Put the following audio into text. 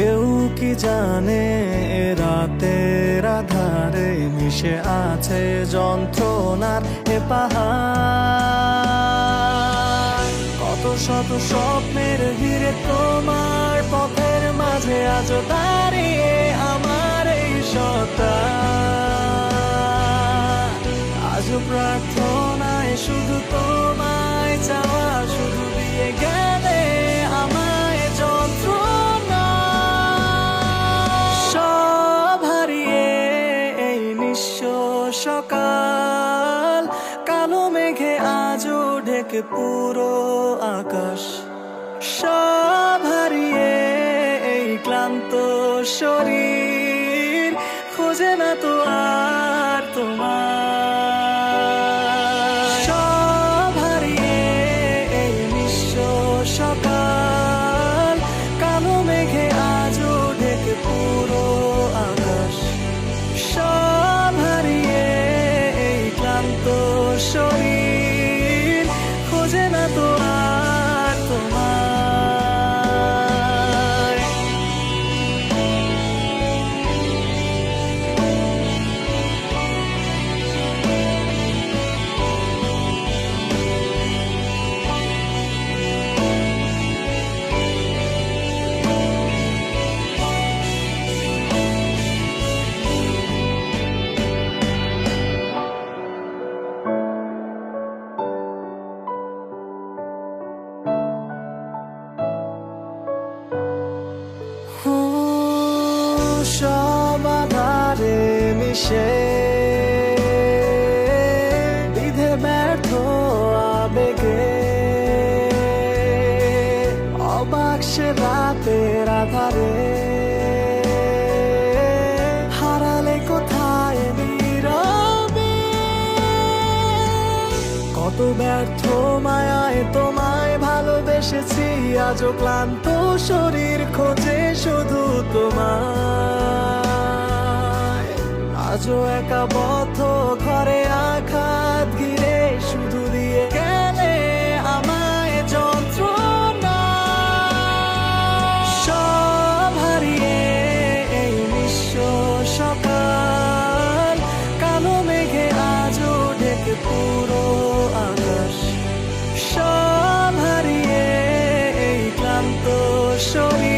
কেউ কি জানে রাতের আধারে মিশে আছে যন্ত্রণার এ পাহাড়। কত শত স্বপ্নের ভিড়ে তোমার পথের মাঝে আজ দাঁড়িয়ে আমার এই সত্তা। নিঃস্ব সকাল কালো মেঘে আজও ঢেকে পুরো আকাশ। সব হারিয়ে এই ক্লান্ত শরীর। ক্লান্ত শরীর খোঁজে না তো সব আধারে মিশে। বিধে ব্যর্থ আবেগে। অবাক সে রাতের আধারে। হারালে কোথায় নীরবে? কত ব্যর্থ মায়ায় তোমায় ভালোবেসেছি। আজও ক্লান্ত শরীর খোঁজে শুধু তোমায়। আজও একা বথ ঘরে আখা 手